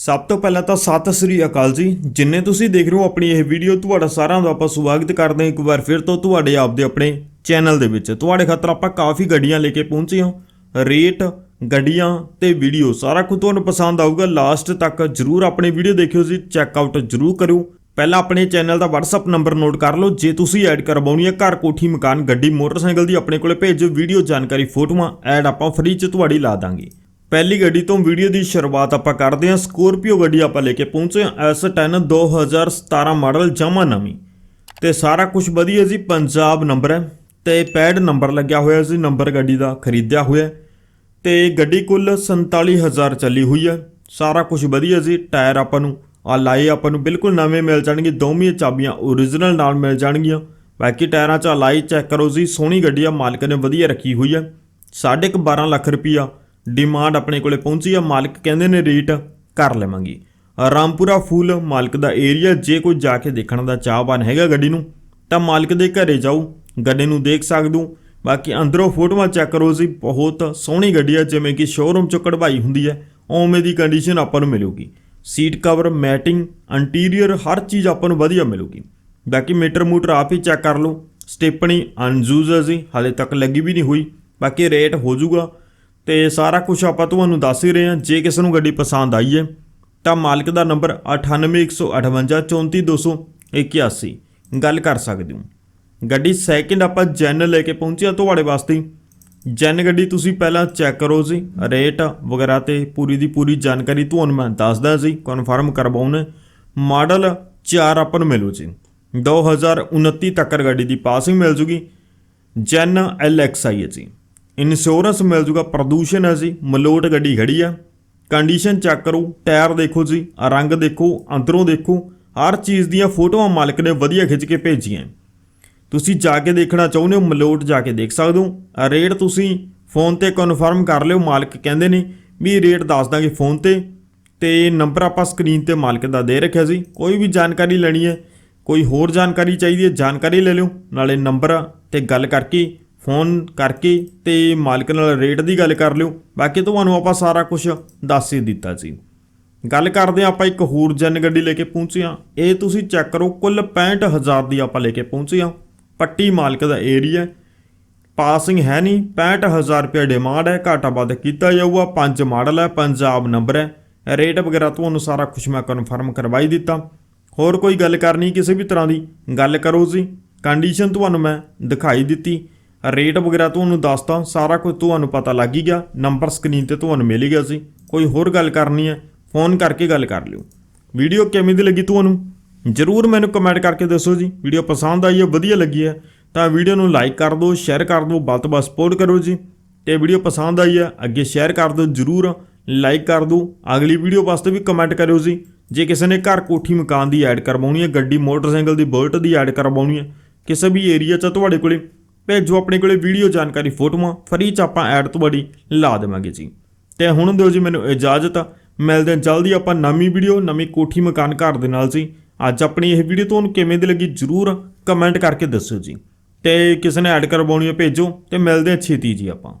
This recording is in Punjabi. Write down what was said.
ਸਭ ਤੋਂ ਪਹਿਲਾਂ ਤਾਂ ਸਤਿ ਸ੍ਰੀ ਅਕਾਲ ਜੀ। ਜਿੰਨੇ ਤੁਸੀਂ ਦੇਖ ਰਹੇ ਹੋ ਆਪਣੀ ਇਹ ਵੀਡੀਓ, ਤੁਹਾਡਾ ਸਾਰਿਆਂ ਦਾ ਆਪਾਂ ਸਵਾਗਤ ਕਰਦੇ ਹਾਂ ਇੱਕ ਵਾਰ ਫਿਰ ਤੋਂ ਤੁਹਾਡੇ ਆਪਦੇ ਆਪਣੇ ਚੈਨਲ ਦੇ ਵਿੱਚ। ਤੁਹਾਡੇ ਖਾਤਰ ਆਪਾਂ ਕਾਫੀ ਗੱਡੀਆਂ ਲੈ ਕੇ ਪਹੁੰਚੇ ਹਾਂ। ਰੇਟ, ਗੱਡੀਆਂ ਤੇ ਵੀਡੀਓ, ਸਾਰਾ ਕੁਝ ਤੁਹਾਨੂੰ ਪਸੰਦ ਆਊਗਾ। ਲਾਸਟ ਤੱਕ ਜਰੂਰ ਆਪਣੀ ਵੀਡੀਓ ਦੇਖਿਓ ਜੀ, ਚੈੱਕ ਆਊਟ ਜਰੂਰ ਕਰਿਓ। ਪਹਿਲਾਂ ਆਪਣੇ ਚੈਨਲ ਦਾ WhatsApp ਨੰਬਰ ਨੋਟ ਕਰ ਲਓ। ਜੇ ਤੁਸੀਂ ਐਡ ਕਰਵਾਉਣੀ ਹੈ ਘਰ ਕੋਠੀ ਮਕਾਨ, ਗੱਡੀ, ਮੋਟਰਸਾਈਕਲ ਦੀ ਆਪਣੇ ਕੋਲੇ ਭੇਜੋ। ਵੀਡੀਓ ਜਾਣਕਾਰੀ, ਫੋਟੋਆਂ ਐਡ ਆਪਾਂ ਫ੍ਰੀ ਚ ਤੁਹਾਡੀ ਲਾ ਦਾਂਗੇ। ਪਹਿਲੀ ਗੱਡੀ ਤੋਂ ਵੀਡੀਓ ਦੀ ਸ਼ੁਰੂਆਤ ਆਪਾਂ ਕਰਦੇ ਹਾਂ। ਸਕੋਰਪੀਓ ਗੱਡੀ ਆਪਾਂ ਲੈ ਕੇ ਪਹੁੰਚੇ ਹਾਂ। S10 2017 ਮਾਡਲ ਜਮਾ ਨਵੀਂ। ਤੇ ਸਾਰਾ ਕੁਝ ਵਧੀਆ ਜੀ, ਪੰਜਾਬ ਨੰਬਰ ਹੈ। ਤੇ ਪੈਡ ਨੰਬਰ ਲੱਗਿਆ ਹੋਇਆ ਸੀ ਨੰਬਰ ਗੱਡੀ ਦਾ ਖਰੀਦਿਆ ਹੋਇਆ ਹੈ। ਤੇ ਗੱਡੀ ਕੁੱਲ 47000 ਚੱਲੀ ਹੋਈ ਹੈ। ਸਾਰਾ ਕੁਝ ਵਧੀਆ ਜੀ, ਟਾਇਰ ਆਪਾਂ ਨੂੰ ਆ ਲਾਏ ਆਪਾਂ ਨੂੰ, ਬਿਲਕੁਲ ਨਵੇਂ ਮਿਲ ਜਾਣਗੇ। ਦੋਵੇਂ ਚਾਬੀਆਂ ਓਰੀਜਨਲ ਨਾਲ ਮਿਲ ਜਾਣਗੀਆਂ। ਬਾਕੀ ਟਾਇਰਾਂ 'ਚ ਲਾਈ ਚੈੱਕ ਕਰੋ ਜੀ, ਸੋਹਣੀ ਗੱਡੀ ਆ, ਮਾਲਕ ਨੇ ਵਧੀਆ ਰੱਖੀ ਹੋਈ ਹੈ। ਸਾਢੇ ਕੁ 12 ਲੱਖ ਰੁਪਈਆ ਡਿਮਾਂਡ ਆਪਣੇ ਕੋਲੇ ਪਹੁੰਚੀ ਆ, ਮਾਲਕ ਕਹਿੰਦੇ ਨੇ ਰੇਟ ਕਰ ਲਵਾਂਗੇ। ਰਾਮਪੁਰਾ ਫੂਲ ਮਾਲਕ ਦਾ ਏਰੀਆ ਜੇ ਕੋਈ ਜਾ ਕੇ ਦੇਖਣ ਦਾ ਚਾਹਵਾਨ ਹੈਗਾ ਗੱਡੀ ਨੂੰ, ਤਾਂ ਮਾਲਕ ਦੇ ਘਰੇ ਜਾਓ, ਗੱਡੀ ਨੂੰ ਦੇਖ ਸਕਦੇ ਬਾਕੀ ਅੰਦਰੋਂ ਫੋਟੋਆਂ ਚੈੱਕ ਕਰੋ ਜੀ, ਬਹੁਤ ਸੋਹਣੀ ਗੱਡੀ ਆ, ਜਿਵੇਂ ਕਿ ਸ਼ੋਰੂਮ ਚੋਂ ਕਢਵਾਈ ਹੁੰਦੀ ਹੈ ਉਵੇਂ ਦੀ ਕੰਡੀਸ਼ਨ ਆਪਾਂ ਨੂੰ ਮਿਲੂਗੀ। ਸੀਟ ਕਵਰ ਮੈਟਿੰਗ ਇੰਟੀਰੀਅਰ ਹਰ ਚੀਜ਼ ਆਪਾਂ ਨੂੰ ਵਧੀਆ ਮਿਲੂਗੀ। ਬਾਕੀ ਮੀਟਰ ਮੂਟਰ ਆਪ ਹੀ ਚੈੱਕ ਕਰ ਲਓ। ਸਟੇਪਣੀ ਅਨਯੂਜ਼ ਹੈ ਜੀ, ਹਾਲੇ ਤੱਕ ਲੱਗੀ ਵੀ ਨਹੀਂ ਹੋਈ। ਬਾਕੀ ਰੇਟ ਹੋ ਜਾਊਗਾ। ਤੇ ਸਾਰਾ ਕੁਝ ਆਪਾਂ ਤੁਹਾਨੂੰ ਦੱਸ ਹੀ ਰਹੇ ਹਾਂ। ਜੇ ਕਿਸੇ ਨੂੰ ਗੱਡੀ ਪਸੰਦ ਆਈ ਹੈ, ਤਾਂ ਮਾਲਕ ਦਾ ਨੰਬਰ 9815 34281 ਗੱਲ ਕਰ ਸਕਦੇ ਹੋ। ਗੱਡੀ ਸੈਕਿੰਡ ਆਪਾਂ ਜੈਨ ਲੈ ਕੇ ਪਹੁੰਚਿਆ ਤੁਹਾਡੇ ਵਾਸਤੇ। ਜੈਨ ਗੱਡੀ ਤੁਸੀਂ ਪਹਿਲਾਂ ਚੈੱਕ ਕਰੋ ਜੀ। ਰੇਟ ਵਗੈਰਾ ਤੇ ਪੂਰੀ ਦੀ ਪੂਰੀ ਜਾਣਕਾਰੀ ਤੁਹਾਨੂੰ ਮੈਂ ਦੱਸਦਾ ਜੀ। ਕਨਫਰਮ ਕਰਵਾਉਣਾ। ਮਾਡਲ 4 ਆਪਾਂ ਨੂੰ ਮਿਲੂ ਜੀ। 2029 ਤੱਕ ਗੱਡੀ ਦੀ ਪਾਸਿੰਗ ਮਿਲ ਜੂਗੀ। ਜੈਨ ਐਲਐਕਸਆਈ ਹੈ ਜੀ। ਇੰਸ਼ੋਰੈਂਸ ਮਿਲ ਜੂਗਾ, ਪ੍ਰਦੂਸ਼ਣ ਹੈ ਜੀ, ਮਲੋਟ ਗੱਡੀ ਖੜੀ ਆ। ਕੰਡੀਸ਼ਨ ਚੈੱਕ ਕਰੋ ਟਾਇਰ ਦੇਖੋ ਜੀ ਰੰਗ ਦੇਖੋ, ਅੰਦਰੋਂ ਦੇਖੋ, ਹਰ ਚੀਜ਼ ਦੀਆਂ ਫੋਟੋਆਂ ਮਾਲਕ ਨੇ ਵਧੀਆ ਖਿੱਚ ਕੇ ਭੇਜੀਆਂ। ਤੁਸੀਂ ਜਾ ਕੇ ਦੇਖਣਾ ਚਾਹੁੰਦੇ ਹੋ, ਮਲੋਟ ਜਾ ਕੇ ਦੇਖ ਸਕਦੇ ਹੋ। ਰੇਟ ਤੁਸੀਂ ਫੋਨ ਤੇ ਕਨਫਰਮ ਕਰ ਲਿਓ, ਮਾਲਕ ਕਹਿੰਦੇ ਨੇ ਵੀ ਰੇਟ ਦੱਸ ਦਾਂਗੇ ਫੋਨ ਤੇ। ਤੇ ਨੰਬਰ ਆਪਾਂ ਸਕਰੀਨ ਤੇ ਮਾਲਕ ਦਾ ਦੇ ਰੱਖਿਆ ਸੀ ਕੋਈ ਵੀ ਜਾਣਕਾਰੀ ਲੈਣੀ ਹੈ, ਕੋਈ ਹੋਰ ਜਾਣਕਾਰੀ ਚਾਹੀਦੀ ਹੈ, ਜਾਣਕਾਰੀ ਲੈ ਲਿਓ। ਨਾਲੇ ਨੰਬਰ ਤੇ ਗੱਲ ਕਰਕੇ ਫੋਨ ਕਰਕੇ ਤੇ ਮਾਲਕ ਨਾਲ ਰੇਟ ਦੀ ਗੱਲ ਕਰ ਲਿਓ। ਬਾਕੀ ਤੁਹਾਨੂੰ ਆਪਾਂ ਸਾਰਾ ਕੁਝ ਦੱਸ ਹੀ ਦਿੱਤਾ ਸੀ। ਗੱਲ ਕਰਦੇ ਹਾਂ ਆਪਾਂ ਇੱਕ ਹੋਰ ਜਨ ਗੱਡੀ ਲੈ ਕੇ ਪਹੁੰਚੇ ਹਾਂ। ਇਹ ਤੁਸੀਂ ਚੈੱਕ ਕਰੋ, ਕੁੱਲ 65000 ਦੀ ਆਪਾਂ ਲੈ ਕੇ ਪਹੁੰਚੇ ਹਾਂ। ਪੱਟੀ ਮਾਲਕ ਦਾ ਏਰੀਆ ਪਾਸਿੰਗ ਹੈ ਨਹੀਂ 65000 ਰੁਪਏ ਡਿਮਾਂਡ ਹੈ। ਘਾਟਾ ਵੱਧ ਕੀਤਾ ਜਾਊਗਾ, ਪੰਜ ਮਾਡਲ ਹੈ, ਪੰਜਾਬ ਨੰਬਰ ਹੈ। ਰੇਟ ਵਗੈਰਾ ਤੁਹਾਨੂੰ ਸਾਰਾ ਕੁਝ ਮੈਂ ਕਨਫਰਮ ਕਰਵਾਈ ਦਿੱਤਾ। ਹੋਰ ਕੋਈ ਗੱਲ ਕਰਨੀ ਕਿਸੇ ਵੀ ਤਰ੍ਹਾਂ ਦੀ, ਗੱਲ ਕਰੋ ਜੀ। ਕੰਡੀਸ਼ਨ ਤੁਹਾਨੂੰ ਮੈਂ ਦਿਖਾਈ ਦਿੱਤੀ। ਰੇਟ ਵਗੈਰਾ ਤੁਹਾਨੂੰ ਦੱਸਤਾ, ਸਾਰਾ ਕੁਝ ਤੁਹਾਨੂੰ ਪਤਾ ਲੱਗ ਹੀ ਗਿਆ ਨੰਬਰ ਸਕਰੀਨ ਤੇ ਤੁਹਾਨੂੰ ਮਿਲ ਹੀ ਗਿਆ ਸੀ। ਕੋਈ ਹੋਰ ਗੱਲ ਕਰਨੀ ਹੈ ਫੋਨ ਕਰਕੇ ਗੱਲ ਕਰ ਲਿਓ। ਵੀਡੀਓ ਕਿਵੇਂ ਦੀ ਲੱਗੀ ਤੁਹਾਨੂੰ? ਜਰੂਰ ਮੈਨੂੰ ਕਮੈਂਟ ਕਰਕੇ ਦੱਸੋ ਜੀ। ਵੀਡੀਓ ਪਸੰਦ ਆਈ ਹੈ, ਵਧੀਆ ਲੱਗੀ ਹੈ, ਤਾਂ ਵੀਡੀਓ ਨੂੰ ਲਾਈਕ ਕਰ ਦਿਓ ਸ਼ੇਅਰ ਕਰ ਦਿਓ, ਵੱਧ ਤੋਂ ਵੱਧ ਸਪੋਰਟ ਕਰੋ ਜੀ। ਤੇ ਵੀਡੀਓ ਪਸੰਦ ਆਈ ਹੈ, ਅੱਗੇ ਸ਼ੇਅਰ ਕਰ ਦਿਓ ਜਰੂਰ ਲਾਈਕ ਕਰ ਦਿਓ। ਅਗਲੀ ਵੀਡੀਓ ਵਾਸਤੇ ਵੀ ਕਮੈਂਟ ਕਰਿਓ ਜੀ। ਜੇ ਕਿਸੇ ਨੇ ਘਰ ਕੋਠੀ ਮਕਾਨ ਦੀ ਐਡ ਕਰਵਾਉਣੀ ਹੈ, ਗੱਡੀ, ਮੋਟਰਸਾਈਕਲ ਦੀ ਬੁਲਟ ਦੀ ਐਡ ਕਰਵਾਉਣੀ ਹੈ, ਕਿਸੇ ਵੀ ਏਰੀਆ 'ਚ ਤੁਹਾਡੇ ਕੋਲੇ ਭੇਜੋ ਆਪਣੇ ਕੋਲੇ ਵੀਡੀਓ ਜਾਣਕਾਰੀ ਫੋਟੋਆਂ, ਫਰੀ 'ਚ ਆਪਾਂ ਐਡ ਤੁਹਾਡੀ ਲਾ ਦੇਵਾਂਗੇ ਜੀ। ਤੇ ਹੁਣ ਦਿਓ ਜੀ ਮੈਨੂੰ ਇਜਾਜ਼ਤ। ਮਿਲਦੇ ਹਾਂ ਜਲਦੀ ਆਪਾਂ ਨਵੀਂ ਵੀਡੀਓ ਨਵੀਂ ਕੋਠੀ ਮਕਾਨ ਘਰ ਦੇ ਨਾਲ ਜੀ। ਅੱਜ ਆਪਣੀ ਇਹ ਵੀਡੀਓ ਤੁਹਾਨੂੰ ਕਿਵੇਂ ਦੀ ਲੱਗੀ ਜਰੂਰ ਕਮੈਂਟ ਕਰਕੇ ਦੱਸਿਓ ਜੀ। ਤੇ ਕਿਸੇ ਨੇ ਐਡ ਕਰਵਾਉਣੀ ਹੈ ਭੇਜੋ ਤੇ ਮਿਲਦੇ ਹਾਂ ਛੇਤੀ ਜੀ ਆਪਾਂ।